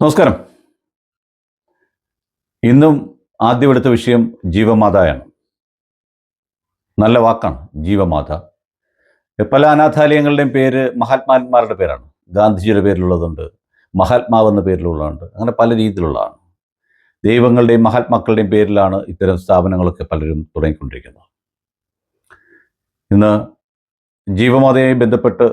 നമസ്കാരം. ഇന്നും ആദ്യം എടുത്ത വിഷയം ജീവമാതായാണ്. നല്ല വാക്കാണ് ജീവമാത. പല അനാഥാലയങ്ങളുടെയും പേര് മഹാത്മാന്മാരുടെ പേരാണ്. ഗാന്ധിജിയുടെ പേരിലുള്ളതുണ്ട് മഹാത്മാവെന്ന പേരിലുള്ളതുണ്ട് അങ്ങനെ പല രീതിയിലുള്ളതാണ്. ദൈവങ്ങളുടെയും മഹാത്മാക്കളുടെയും പേരിലാണ് ഇത്തരം സ്ഥാപനങ്ങളൊക്കെ പലരും തുടങ്ങിക്കൊണ്ടിരിക്കുന്നത്. ഇന്ന് ജീവമാതയുമായി ബന്ധപ്പെട്ട്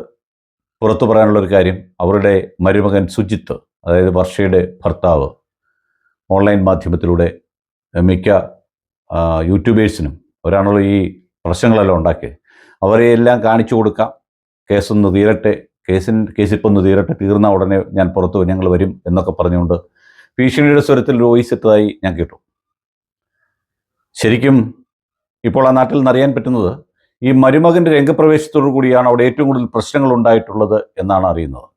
പുറത്തു പറയാനുള്ളൊരു കാര്യം അവരുടെ മരുമകൻ സുജിത്ത് അതായത് വർഷയുടെ ഭർത്താവ് ഓൺലൈൻ മാധ്യമത്തിലൂടെ മിക്ക യൂട്യൂബേഴ്സിനും അവരാണല്ലോ ഈ പ്രശ്നങ്ങളെല്ലാം ഉണ്ടാക്കിയത് അവരെ എല്ലാം കാണിച്ചു കൊടുക്കാം. കേസൊന്ന് തീരട്ടെ. കേസിൻ കേസിപ്പൊന്ന് തീരട്ടെ. തീർന്ന ഉടനെ ഞാൻ പുറത്തു ഞങ്ങൾ വരും എന്നൊക്കെ പറഞ്ഞുകൊണ്ട് ഭീഷണിയുടെ സ്വരത്തിൽ വോയിസ് ഇട്ടതായി ഞാൻ കേട്ടു. ശരിക്കും ഇപ്പോൾ ആ നാട്ടിൽ നിന്നറിയാൻ പറ്റുന്നത് ഈ മരുമകന്റെ രംഗപ്രവേശത്തോടു കൂടിയാണ് അവിടെ ഏറ്റവും കൂടുതൽ പ്രശ്നങ്ങൾ ഉണ്ടായിട്ടുള്ളത് എന്നാണ് അറിയുന്നത്.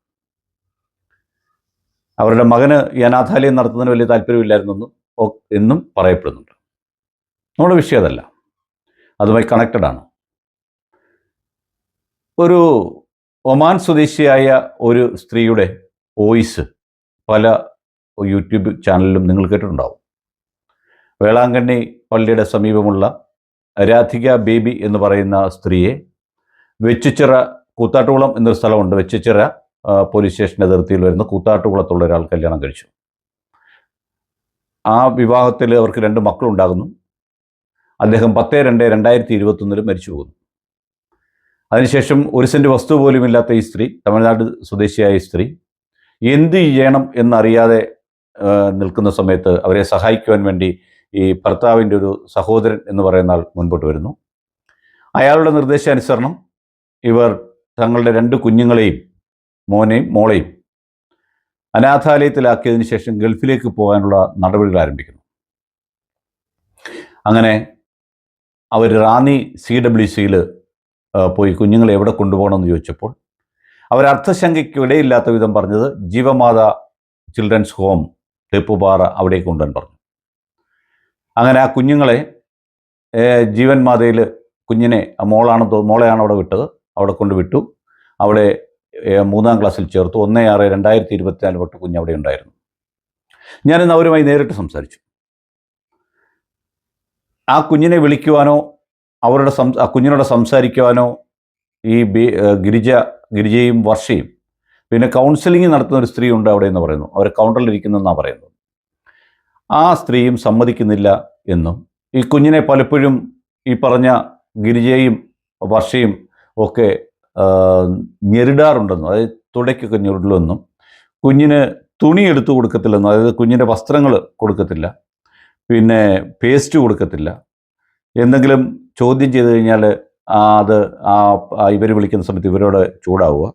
അവരുടെ മകന് ഈ അനാഥാലയം നടത്തുന്നതിന് വലിയ താല്പര്യമില്ലായിരുന്നെന്നും എന്നും പറയപ്പെടുന്നുണ്ട്. നമ്മുടെ വിഷയം അതല്ല. അതുമായി കണക്റ്റഡ് ആണ്. ഒരു ഒമാൻ സ്വദേശിയായ ഒരു സ്ത്രീയുടെ വോയിസ് പല യൂട്യൂബ് ചാനലിലും നിങ്ങൾ കേട്ടിട്ടുണ്ടാവും. വേളാങ്കണ്ണി പള്ളിയുടെ സമീപമുള്ള രാധിക ബേബി എന്ന് പറയുന്ന സ്ത്രീയെ വെച്ചുച്ചിറ കൂത്താട്ടുകുളം എന്നൊരു സ്ഥലമുണ്ട്. വെച്ചുച്ചിറ പോലീസ് സ്റ്റേഷന്റെ അതിർത്തിയിൽ വരുന്ന കൂത്താട്ടുകുളത്തുള്ള ഒരാൾ കല്യാണം കഴിച്ചു. ആ വിവാഹത്തിൽ അവർക്ക് രണ്ട് മക്കളുണ്ടാകുന്നു. അദ്ദേഹം പത്ത് രണ്ട് രണ്ടായിരത്തി ഇരുപത്തൊന്നിൽ മരിച്ചു പോകുന്നു. അതിനുശേഷം ഒരു സെന്റ് വസ്തു പോലും ഇല്ലാത്ത ഈ സ്ത്രീ തമിഴ്നാട് സ്വദേശിയായ സ്ത്രീ എന്ത് ചെയ്യണം എന്നറിയാതെ നിൽക്കുന്ന സമയത്ത് അവരെ സഹായിക്കുവാൻ വേണ്ടി ഈ ഭർത്താവിന്റെ ഒരു സഹോദരൻ എന്ന് പറയുന്ന ആൾ മുൻപോട്ട് വരുന്നു. അയാളുടെ നിർദ്ദേശാനുസരണം ഇവർ തങ്ങളുടെ രണ്ട് കുഞ്ഞുങ്ങളെയും മോനെയും മോളെയും അനാഥാലയത്തിലാക്കിയതിനു ശേഷം ഗൾഫിലേക്ക് പോകാനുള്ള നടപടികൾ ആരംഭിക്കുന്നു. അങ്ങനെ അവർ റാന്നി സി ഡബ്ല്യു സിയിൽ പോയി കുഞ്ഞുങ്ങളെ എവിടെ കൊണ്ടുപോകണമെന്ന് ചോദിച്ചപ്പോൾ അവർ അർത്ഥശങ്കയ്ക്ക് ഇടയില്ലാത്ത വിധം പറഞ്ഞത് ജീവമാത ചിൽഡ്രൻസ് ഹോം തെപ്പുപാറ അവിടേക്ക് കൊണ്ടുവരാൻ പറഞ്ഞു. അങ്ങനെ ആ കുഞ്ഞുങ്ങളെ ജീവൻ മാതയിൽ കുഞ്ഞിനെ മോളാണ് മോളെയാണ് അവിടെ വിട്ടത് അവിടെ കൊണ്ടുവിട്ടു അവിടെ മൂന്നാം ക്ലാസ്സിൽ ചേർത്തു. ഒന്ന് ആറ് രണ്ടായിരത്തി ഇരുപത്തിനാല് തൊട്ട് കുഞ്ഞ് അവിടെ ഉണ്ടായിരുന്നു. ഞാനിന്ന് അവരുമായി നേരിട്ട് സംസാരിച്ചു. ആ കുഞ്ഞിനെ വിളിക്കുവാനോ അവരുടെ സം ആ കുഞ്ഞിനോട് സംസാരിക്കുവാനോ ഈ ബി- ഗിരിജ ഗിരിജയും വർഷയും പിന്നെ കൗൺസിലിംഗ് നടത്തുന്ന ഒരു സ്ത്രീ ഉണ്ട് അവിടെ എന്ന് പറയുന്നു. അവർ കൗണ്ടറിലിരിക്കുന്നെന്നാണ് പറയുന്നത് ആ സ്ത്രീയും സമ്മതിക്കുന്നില്ല എന്നും ഈ കുഞ്ഞിനെ പലപ്പോഴും ഈ പറഞ്ഞ ഗിരിജയും വർഷയും ഒക്കെ ഞെരിടാറുണ്ടെന്നും അതായത് തുടയ്ക്കൊക്കെ ഞെരിടലെന്നും കുഞ്ഞിന് തുണി എടുത്തു കൊടുക്കത്തില്ലെന്നും അതായത് കുഞ്ഞിന്റെ വസ്ത്രങ്ങൾ കൊടുക്കത്തില്ല പിന്നെ പേസ്റ്റ് കൊടുക്കത്തില്ല. എന്തെങ്കിലും ചോദ്യം ചെയ്ത് കഴിഞ്ഞാൽ അത് ആ ഇവർ വിളിക്കുന്ന സമയത്ത് ഇവരോട് ചൂടാവുക.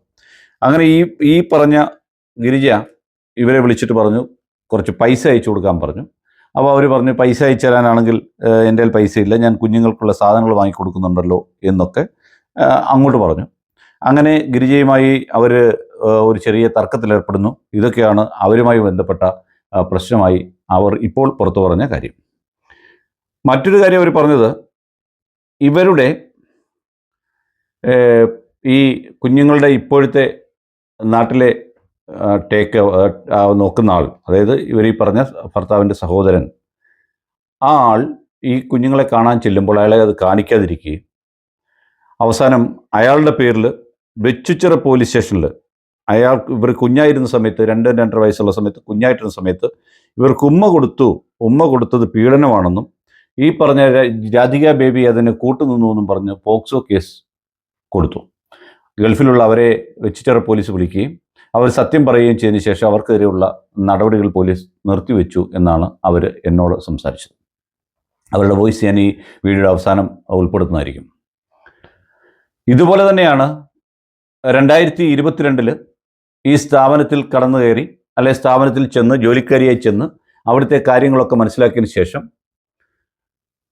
അങ്ങനെ ഈ ഈ പറഞ്ഞ ഗിരിജ ഇവരെ വിളിച്ചിട്ട് പറഞ്ഞു കുറച്ച് പൈസ അയച്ചു കൊടുക്കാൻ പറഞ്ഞു. അപ്പോൾ അവർ പറഞ്ഞു പൈസ അയച്ചു തരാനാണെങ്കിൽ എന്റെ കയ്യിൽ പൈസ ഇല്ല ഞാൻ കുഞ്ഞുങ്ങൾക്കുള്ള സാധനങ്ങൾ വാങ്ങിക്കൊടുക്കുന്നുണ്ടല്ലോ എന്നൊക്കെ അങ്ങോട്ട് പറഞ്ഞു. അങ്ങനെ ഗിരിജയുമായി അവർ ഒരു ചെറിയ തർക്കത്തിലേർപ്പെടുന്നു ഇതൊക്കെയാണ് അവരുമായി ബന്ധപ്പെട്ട പ്രശ്നമായി അവർ ഇപ്പോൾ പുറത്തു പറഞ്ഞ കാര്യം. മറ്റൊരു കാര്യം അവർ പറഞ്ഞത് ഇവരുടെ ഈ കുഞ്ഞുങ്ങളുടെ ഇപ്പോഴത്തെ നാട്ടിലെ ടേക്ക് നോക്കുന്ന ആൾ അതായത് ഇവർ ഈ പറഞ്ഞ ഭർത്താവിന്റെ സഹോദരൻ ആ ആൾ ഈ കുഞ്ഞുങ്ങളെ കാണാൻ ചെല്ലുമ്പോൾ അയാളെ അത് കാണിക്കാതിരിക്കുകയും അവസാനം അയാളുടെ പേരിൽ വെച്ചുച്ചിറ പോലീസ് സ്റ്റേഷനിൽ അയാൾ ഇവർ കുഞ്ഞായിരുന്ന സമയത്ത് രണ്ട് രണ്ടര വയസ്സുള്ള സമയത്ത് കുഞ്ഞായിട്ടിരുന്ന സമയത്ത് ഇവർക്ക് ഉമ്മ കൊടുത്തു. ഉമ്മ കൊടുത്തത് പീഡനമാണെന്നും ഈ പറഞ്ഞ രാധിക ബേബി അതിന് കൂട്ടുനിന്നു എന്നും പറഞ്ഞ് പോക്സോ കേസ് കൊടുത്തു. ഗൾഫിലുള്ള അവരെ വെച്ചുച്ചിറ പോലീസ് വിളിക്കുകയും അവർ സത്യം പറയുകയും ചെയ്തതിന് ശേഷം അവർക്കെതിരെയുള്ള നടപടികൾ പോലീസ് നിർത്തിവെച്ചു എന്നാണ് അവർ എന്നോട് സംസാരിച്ചത്. അവരുടെ വോയിസ് ഞാൻ ഈ വീഡിയോയുടെ അവസാനം ഉൾപ്പെടുത്തുന്നതായിരിക്കും. ഇതുപോലെ തന്നെയാണ് രണ്ടായിരത്തി ഇരുപത്തിരണ്ടിൽ ഈ സ്ഥാപനത്തിൽ കടന്നു കയറി അല്ലെ സ്ഥാപനത്തിൽ ചെന്ന് ജോലിക്കാരിയായി ചെന്ന് അവിടുത്തെ കാര്യങ്ങളൊക്കെ മനസ്സിലാക്കിയതിന് ശേഷം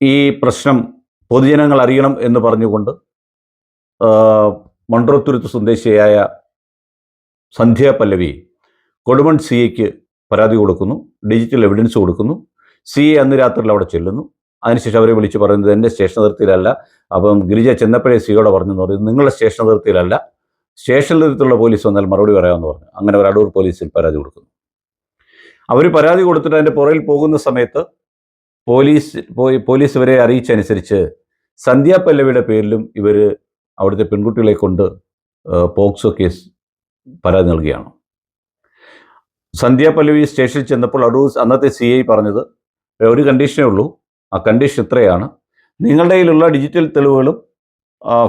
ഈ പ്രശ്നം പൊതുജനങ്ങൾ അറിയണം എന്ന് പറഞ്ഞുകൊണ്ട് മൺട്രോത്തുരുത്ത് സ്വദേശിയായ സന്ധ്യ പല്ലവി കൊടുമൺ സി എക്ക് പരാതി കൊടുക്കുന്നു ഡിജിറ്റൽ എവിഡൻസ് കൊടുക്കുന്നു. സി എ അന്ന് രാത്രിയിൽ അവിടെ ചെല്ലുന്നു. അതിനുശേഷം അവരെ വിളിച്ച് പറയുന്നത് എന്റെ സ്റ്റേഷൻ അതിർത്തിയിലല്ല അപ്പം ഗിരിജ ചെന്നപ്പോഴേ സിയോടെ പറഞ്ഞു പറയുന്നത് നിങ്ങളുടെ സ്റ്റേഷൻ അതിർത്തിയിലല്ല സ്റ്റേഷനിൽ അടുത്തുള്ള പോലീസ് വന്നാൽ മറുപടി പറയാമെന്ന് പറഞ്ഞു. അങ്ങനെ ഒരു അടൂർ പോലീസിൽ പരാതി കൊടുക്കുന്നു. അവർ പരാതി കൊടുത്തിട്ട് അതിന്റെ പുറകിൽ പോകുന്ന സമയത്ത് പോലീസ് പോയി പോലീസ് ഇവരെ അറിയിച്ചനുസരിച്ച് സന്ധ്യ പല്ലവിയുടെ പേരിലും ഇവർ അവിടുത്തെ പെൺകുട്ടികളെ കൊണ്ട് പോക്സോ കേസ് പരാതി നൽകുകയാണ്. സന്ധ്യ പല്ലവി സ്റ്റേഷനിൽ ചെന്നപ്പോൾ അടൂർ അന്നത്തെ സി ഐ പറഞ്ഞത് ഒരു കണ്ടീഷനേ ഉള്ളൂ. ആ കണ്ടീഷൻ ഇത്രയാണ്. നിങ്ങളുടെ കയ്യിലുള്ള ഡിജിറ്റൽ തെളിവുകളും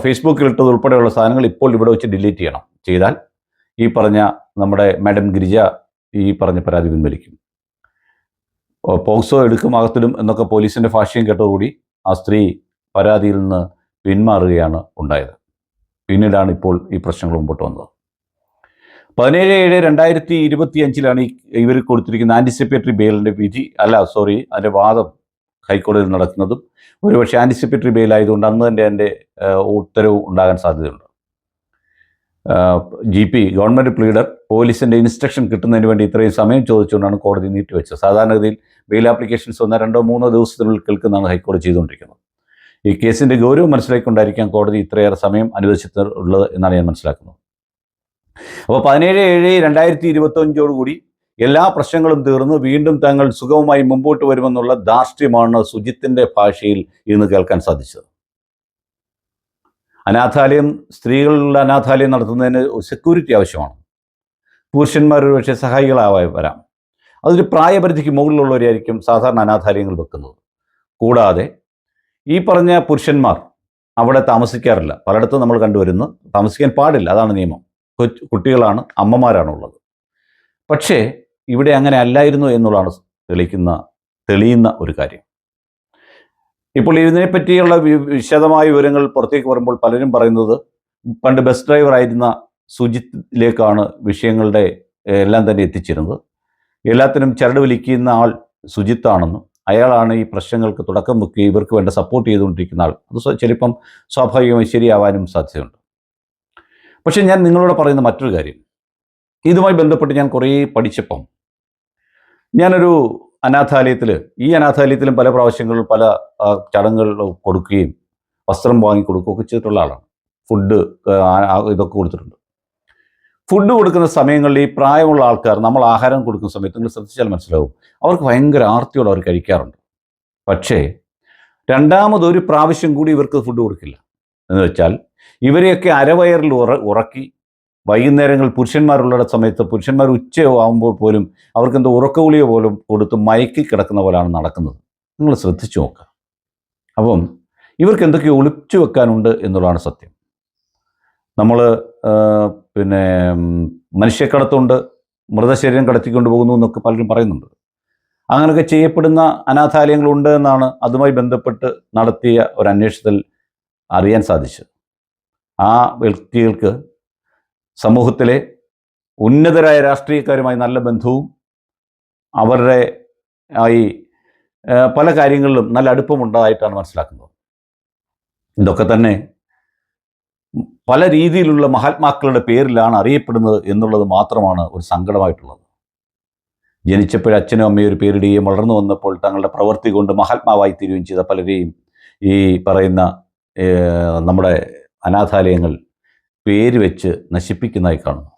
ഫേസ്ബുക്കിൽ ഇട്ടത് ഉൾപ്പെടെയുള്ള സാധനങ്ങൾ ഇപ്പോൾ ഇവിടെ വെച്ച് ഡിലീറ്റ് ചെയ്യണം. ചെയ്താൽ ഈ പറഞ്ഞ നമ്മുടെ മാഡം ഗിരിജ ഈ പറഞ്ഞ പരാതി പിൻവലിക്കും. പോക്സോ എടുക്കും അകത്തിടും എന്നൊക്കെ പോലീസിന്റെ ഭാഷയും കേട്ടതോടുകൂടി ആ സ്ത്രീ പരാതിയിൽ നിന്ന് പിന്മാറുകയാണ് ഉണ്ടായത്. പിന്നീടാണ് ഇപ്പോൾ ഈ പ്രശ്നങ്ങൾ മുമ്പോട്ട് വന്നത്. പതിനേഴ് ഏഴ് രണ്ടായിരത്തി ഇരുപത്തി അഞ്ചിലാണ് ഈ ഇവർ കൊടുത്തിരിക്കുന്ന ആന്റിസിപ്പേറ്ററി ബെയിലിന്റെ വിധി അല്ല സോറി അതിന്റെ വാദം ഹൈക്കോടതിയിൽ നടക്കുന്നതും ഒരുപക്ഷെ ആന്റിസിപ്പേറ്ററി ബെയിൽ ആയതുകൊണ്ട് അന്ന് തന്നെ എന്റെ ഉത്തരവ് ഉണ്ടാകാൻ സാധ്യതയുണ്ട്. ജി പി ഗവൺമെന്റ് പ്ലീഡർ പോലീസിന്റെ ഇൻസ്ട്രക്ഷൻ കിട്ടുന്നതിന് വേണ്ടി ഇത്രയും സമയം ചോദിച്ചുകൊണ്ടാണ് കോടതി നീട്ടിവെച്ചത്. സാധാരണഗതിയിൽ ബെയിൽ ആപ്ലിക്കേഷൻസ് ഒന്നോ രണ്ടോ മൂന്നോ ദിവസത്തിനുള്ളിൽ കേൾക്കുന്നതാണ് ഹൈക്കോടതി ചെയ്തുകൊണ്ടിരിക്കുന്നത്. ഈ കേസിന്റെ ഗൗരവം മനസ്സിലാക്കിക്കൊണ്ടായിരിക്കാം കോടതി ഇത്രയേറെ സമയം അനുവദിച്ചിട്ടുള്ളത് എന്നാണ് ഞാൻ മനസ്സിലാക്കുന്നത്. അപ്പോൾ പതിനേഴ് ഏഴ് രണ്ടായിരത്തി ഇരുപത്തഞ്ചോടുകൂടി എല്ലാ പ്രശ്നങ്ങളും തീർന്ന് വീണ്ടും തങ്ങൾ സുഗമമായി മുമ്പോട്ട് വരുമെന്നുള്ള ധാർഷ്ട്യമാണ് സുജിത്തിന്റെ ഭാഷയിൽ ഇന്ന് കേൾക്കാൻ സാധിച്ചത്. അനാഥാലയം സ്ത്രീകളുടെ അനാഥാലയം നടത്തുന്നതിന് സെക്യൂരിറ്റി ആവശ്യമാണ്. പുരുഷന്മാർ ഒരുപക്ഷെ സഹായികളാവായി വരാം. അതൊരു പ്രായപരിധിക്ക് മുകളിലുള്ളവരായിരിക്കും സാധാരണ അനാഥാലയങ്ങൾ വെക്കുന്നത്. കൂടാതെ ഈ പറഞ്ഞ പുരുഷന്മാർ അവിടെ താമസിക്കാറില്ല. പലയിടത്തും നമ്മൾ കണ്ടുവരുന്നു താമസിക്കാൻ പാടില്ല. അതാണ് നിയമം. കുട്ടികളാണ് അമ്മമാരാണുള്ളത്. പക്ഷേ ഇവിടെ അങ്ങനെ അല്ലായിരുന്നു എന്നുള്ളതാണ് തെളിക്കുന്ന തെളിയുന്ന ഒരു കാര്യം. ഇപ്പോൾ ഇതിനെപ്പറ്റിയുള്ള പറ്റിയുള്ള വിശദമായ വിവരങ്ങൾ പുറത്തേക്ക് വരുമ്പോൾ പലരും പറയുന്നത് പണ്ട് ബസ് ഡ്രൈവർ ആയിരുന്ന സുജിത്തിലേക്കാണ് വിഷയങ്ങളുടെ എല്ലാം തന്നെ എത്തിച്ചിരുന്നത്. എല്ലാത്തിനും ചരട് വലിക്കുന്ന ആൾ സുജിത്താണെന്നും അയാളാണ് ഈ പ്രശ്നങ്ങൾക്ക് തുടക്കം വെക്കുകയും ഇവർക്ക് വേണ്ട സപ്പോർട്ട് ചെയ്തുകൊണ്ടിരിക്കുന്ന ആൾ. അത് ചിലപ്പം സ്വാഭാവികമായി ശരിയാവാനും സാധ്യതയുണ്ട്. പക്ഷേ ഞാൻ നിങ്ങളോട് പറയുന്ന മറ്റൊരു കാര്യം. ഇതുമായി ബന്ധപ്പെട്ട് ഞാൻ കുറേ പഠിച്ചപ്പം ഞാനൊരു അനാഥാലയത്തിൽ ഈ അനാഥാലയത്തിലും പല പ്രാവശ്യങ്ങളിൽ പല ചടങ്ങുകൾ കൊടുക്കുകയും വസ്ത്രം വാങ്ങി കൊടുക്കുകയൊക്കെ ചെയ്തിട്ടുള്ള ആളാണ്. ഫുഡ് ഇതൊക്കെ കൊടുത്തിട്ടുണ്ട്. ഫുഡ് കൊടുക്കുന്ന സമയങ്ങളിൽ ഈ പ്രായമുള്ള ആൾക്കാർ നമ്മൾ ആഹാരം കൊടുക്കുന്ന സമയത്ത് നിങ്ങൾ ശ്രദ്ധിച്ചാൽ മനസ്സിലാവും അവർക്ക് ഭയങ്കര ആർത്തിയോടെ അവർ കഴിക്കാറുണ്ട്. പക്ഷേ രണ്ടാമതൊരു പ്രാവശ്യം കൂടി ഇവർക്ക് ഫുഡ് കൊടുക്കില്ല. എന്ന് വെച്ചാൽ ഇവരെയൊക്കെ അരവയറിൽ ഉറ ഉറക്കി വൈകുന്നേരങ്ങൾ പുരുഷന്മാരുള്ള സമയത്ത് പുരുഷന്മാർ ഉച്ചയോ ആകുമ്പോൾ പോലും അവർക്ക് എന്തോ ഉറക്കവുളിയോ പോലും കൊടുത്ത് മയക്കി കിടക്കുന്ന പോലെയാണ് നടക്കുന്നത്. നിങ്ങൾ ശ്രദ്ധിച്ചു നോക്കുക. അപ്പം ഇവർക്ക് എന്തൊക്കെയോ ഒളിച്ചു വെക്കാനുണ്ട് എന്നുള്ളതാണ് സത്യം. നമ്മൾ പിന്നെ മനുഷ്യക്കടത്തുണ്ട് മൃതശരീരം കടത്തിക്കൊണ്ട് പോകുന്നു എന്നൊക്കെ പലരും പറയുന്നുണ്ട്. അങ്ങനെയൊക്കെ ചെയ്യപ്പെടുന്ന അനാഥാലയങ്ങളുണ്ട് എന്നാണ് അതുമായി ബന്ധപ്പെട്ട് നടത്തിയ ഒരു അന്വേഷണത്തിൽ അറിയാൻ സാധിച്ചത്. ആ വ്യക്തികൾക്ക് സമൂഹത്തിലെ ഉന്നതരായ രാഷ്ട്രീയക്കാരുമായി നല്ല ബന്ധവും അവരുടെ ആയി പല കാര്യങ്ങളിലും നല്ല അടുപ്പമുണ്ടായിട്ടാണ് മനസ്സിലാക്കുന്നത്. ഇതൊക്കെ തന്നെ പല രീതിയിലുള്ള മഹാത്മാക്കളുടെ പേരിലാണ് അറിയപ്പെടുന്നത് എന്നുള്ളത് മാത്രമാണ് ഒരു സങ്കടമായിട്ടുള്ളത്. ജനിച്ചപ്പോൾ അച്ഛനും അമ്മയും ഒരു പേരിടുകയും വളർന്നു വന്നപ്പോൾ തങ്ങളുടെ പ്രവൃത്തി കൊണ്ട് മഹാത്മാവായി തീരുകയും ചെയ്ത പലരെയും ഈ പറയുന്ന നമ്മുടെ അനാഥാലയങ്ങൾ പേര് വെച്ച് നശിപ്പിക്കുന്നതായി കാണുന്നു.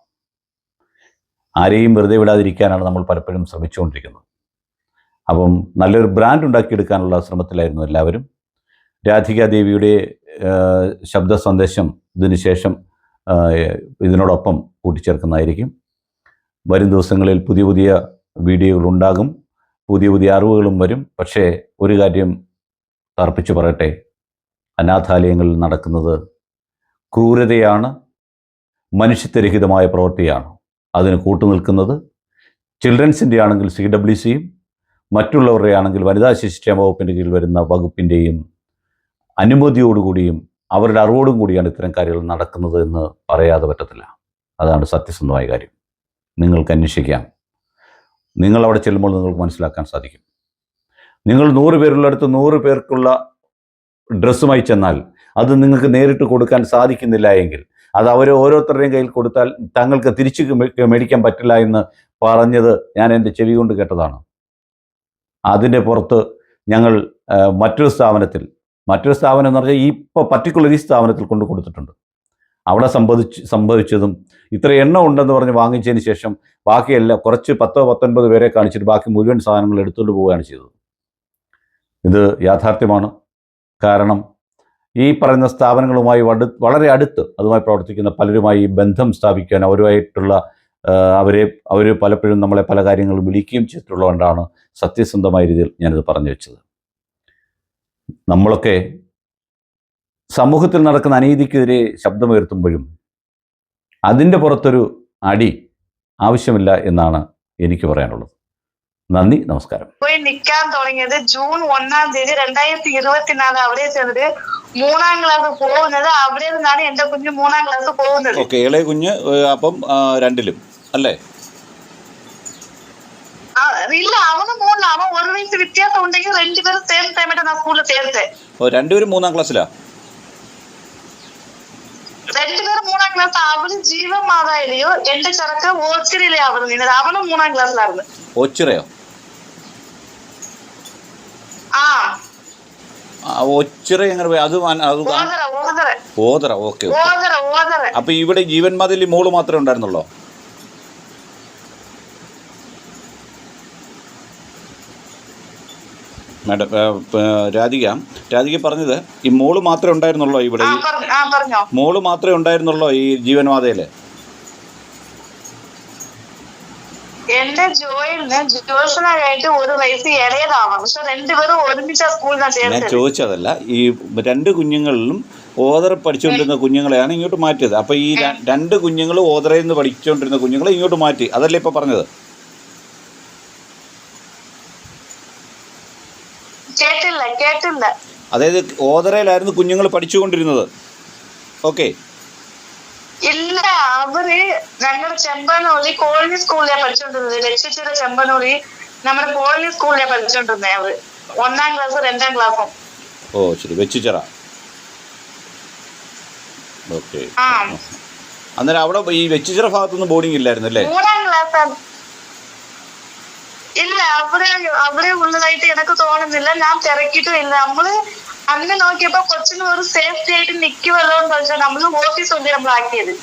ആരെയും വെറുതെ വിടാതിരിക്കാനാണ് നമ്മൾ പലപ്പോഴും ശ്രമിച്ചുകൊണ്ടിരിക്കുന്നത്. അപ്പം നല്ലൊരു ബ്രാൻഡ് ഉണ്ടാക്കിയെടുക്കാനുള്ള ശ്രമത്തിലായിരുന്നു എല്ലാവരും. രാധിക ദേവിയുടെ ശബ്ദ സന്ദേശം ഇതിനുശേഷം ഇതിനോടൊപ്പം കൂട്ടിച്ചേർക്കുന്നതായിരിക്കും. വരും ദിവസങ്ങളിൽ പുതിയ പുതിയ വീഡിയോകൾ ഉണ്ടാകും. പുതിയ പുതിയ അറിവുകളും വരും. പക്ഷേ ഒരു കാര്യം തർപ്പിച്ചു പറയട്ടെ. അനാഥാലയങ്ങളിൽ നടക്കുന്നത് ക്രൂരതയാണ് മനുഷ്യത്വരഹിതമായ പ്രവൃത്തിയാണ്. അതിന് കൂട്ടുനിൽക്കുന്നത് ചിൽഡ്രൻസിന്റെ ആണെങ്കിൽ സി ഡബ്ല്യു സിയും മറ്റുള്ളവരുടെ ആണെങ്കിൽ വനിതാ ശിശുക്ഷേമ വകുപ്പിന്റെ കീഴിൽ വരുന്ന വകുപ്പിന്റെയും അനുമതിയോടുകൂടിയും അവരുടെ അറിവോടും കൂടിയാണ് ഇത്തരം കാര്യങ്ങൾ നടക്കുന്നത് എന്ന് പറയാതെ പറ്റത്തില്ല. അതാണ് സത്യസന്ധമായ കാര്യം. നിങ്ങൾക്ക് അന്വേഷിക്കാം. നിങ്ങൾ അവിടെ ചെല്ലുമ്പോൾ നിങ്ങൾക്ക് മനസ്സിലാക്കാൻ സാധിക്കും. നിങ്ങൾ നൂറ് പേരുള്ളിടത്ത് നൂറ് പേർക്കുള്ള ഡ്രസ്സുമായി ചെന്നാൽ അത് നിങ്ങൾക്ക് നേരിട്ട് കൊടുക്കാൻ സാധിക്കുന്നില്ല എങ്കിൽ. അത് അവർ ഓരോരുത്തരുടെയും കയ്യിൽ കൊടുത്താൽ തങ്ങൾക്ക് തിരിച്ചു മേടിക്കാൻ പറ്റില്ല എന്ന് പറഞ്ഞത് ഞാൻ എന്റെ ചെവി കൊണ്ട് കേട്ടതാണ്. അതിന്റെ പുറത്ത് ഞങ്ങൾ മറ്റൊരു സ്ഥാപനത്തിൽ മറ്റൊരു സ്ഥാപനം എന്ന് പറഞ്ഞാൽ ഇപ്പോൾ പർട്ടിക്കുലർ ഈ സ്ഥാപനത്തിൽ കൊണ്ട് കൊടുത്തിട്ടുണ്ട്. അവിടെ സംഭവിച്ച് സംഭവിച്ചതും ഇത്ര എണ്ണം ഉണ്ടെന്ന് പറഞ്ഞ് വാങ്ങിച്ചതിന് ശേഷം ബാക്കിയെല്ലാം കുറച്ച് പത്തോ പത്തൊൻപത് പേരെ കാണിച്ചിട്ട് ബാക്കി മുഴുവൻ സാധനങ്ങൾ എടുത്തുകൊണ്ട് പോവുകയാണ് ചെയ്തത്. ഇത് യാഥാർത്ഥ്യമാണ്. കാരണം ഈ പറയുന്ന സ്ഥാപനങ്ങളുമായി വളരെ അടുത്ത് അതുമായി പ്രവർത്തിക്കുന്ന പലരുമായി ബന്ധം സ്ഥാപിക്കാൻ അവരുമായിട്ടുള്ള അവരെ അവർ പലപ്പോഴും നമ്മളെ പല കാര്യങ്ങളും വിളിക്കുകയും ചെയ്തിട്ടുള്ളതുകൊണ്ടാണ് സത്യസന്ധമായ രീതിയിൽ ഞാനിത് പറഞ്ഞു വെച്ചത്. നമ്മളൊക്കെ സമൂഹത്തിൽ നടക്കുന്ന അനീതിക്കെതിരെ ശബ്ദമുയർത്തുമ്പോഴും അതിന്റെ പുറത്തൊരു അടി ആവശ്യമില്ല എന്നാണ് എനിക്ക് പറയാനുള്ളത്. നന്ദി നമസ്കാരം. പോയി നിക്കാൻ തുടങ്ങിയത് ജൂൺ ഒന്നാം തീയതി രണ്ടായിരത്തി ഇരുപത്തിനാല് അവിടെ ചെന്നത് മൂന്നാം ക്ലാസ് പോകുന്നത് അവിടെ നിന്നാണ് എന്റെ കുഞ്ഞ് മൂന്നാം ക്ലാസ് പോകുന്നത്. ഓക്കെ ഇളയ കുഞ്ഞ് അപ്പം രണ്ടിലും അല്ലേ? ആ, ഇല്ല അവന് മൂന്നില്ല അവൻ ഒരു വയസ്സ് വ്യത്യാസം ഉണ്ടെങ്കിൽ രണ്ടുപേരും സെയിം ടൈമായിട്ട് ഞാൻ സ്കൂളിൽ ചേർത്ത്. ഓ രണ്ടുപേരും മൂന്നാം ക്ലാസ്സിലാ രണ്ടുപേരും മൂന്നാം ക്ലാസ് അവന് ജീവൻ മാതായില്ലയോ എന്റെ ചെറുക്ക് ഓച്ചിരിയിലെ അവർ നിന്നത് അവനും മൂന്നാം ക്ലാസ്സിലായിരുന്നു ഒച്ചിറയോ ആ ആ, ഒച്ചിറ എങ്ങനെ പോയി. അത് അത് ഓതറ ഓക്കെ അപ്പൊ ഇവിടെ ജീവൻ മതിൽ മോൾ മാത്രമേ ഉണ്ടായിരുന്നുള്ളോ? മാഡം രാധിക രാധിക പറഞ്ഞത് ഈ മോൾ മാത്രമേ ഉണ്ടായിരുന്നുള്ളോ ഇവിടെ? മോൾ മാത്രമേ ഉണ്ടായിരുന്നുള്ളോ ഈ ജീവൻമാതയിൽ ജോഷനായിട്ട് ഒരു വയസ്സ് ഇളയതാവാം. പക്ഷെ രണ്ടുപേരും ഒരുമിച്ച് ഞാൻ ചേർത്തത് ചോദിച്ചതല്ല ഈ രണ്ട് കുഞ്ഞുങ്ങളിലും ഓതറ പഠിച്ചുകൊണ്ടിരുന്ന കുഞ്ഞുങ്ങളെയാണ് ഇങ്ങോട്ട് മാറ്റിയത്. അപ്പൊ ഈ ര- രണ്ട് കുഞ്ഞുങ്ങൾ ഓതറയിൽ നിന്ന് പഠിച്ചുകൊണ്ടിരുന്ന കുഞ്ഞുങ്ങളെ ഇങ്ങോട്ട് മാറ്റി. അതല്ലേ ഇപ്പൊ പറഞ്ഞത്? കേട്ടില്ല കേട്ടില്ല. അതായത് ഓതറയിലായിരുന്നു കുഞ്ഞുങ്ങൾ പഠിച്ചുകൊണ്ടിരുന്നത്. ഓക്കെ. ഇല്ല അവർ ഞങ്ങളുടെ ചെമ്പനൂരി കോളനി സ്കൂളിലാണ് പഠിച്ചോണ്ടിരുന്നത്. ലക്ഷ്യച്ചിറ ചെമ്പനൂരി നമ്മുടെ കോളനി സ്കൂളിലാണ് പഠിച്ചോണ്ടിരുന്നത് അവർ. ഒന്നാം ക്ലാസ് രണ്ടാം ക്ലാസ്സും. ഓ ശരി. വെച്ചിച്ചറ ഓക്കെ. അന്നേരം അവിടെ ഈ വെച്ചിച്ചിറ ഭാഗത്തൊന്നും ബോർഡിംഗ് ഇല്ലായിരുന്നു അല്ലേ? മൂന്നാം ക്ലാസ് ഇല്ല അവിടെ അവിടെ ഉള്ളതായിട്ട് എനിക്ക് തോന്നുന്നില്ല. ഞാൻ തിരക്കിയിട്ടും ഇല്ല. നമ്മൾ അന്ന് നോക്കിയപ്പോ കൊച്ചിന് ഒരു സേഫ്റ്റി ആയിട്ട് നിക്കുമല്ലോ എന്ന് വെച്ചാൽ നമ്മൾ ഓഫീസ് കൊണ്ട് നമ്മൾ ആക്കിയത്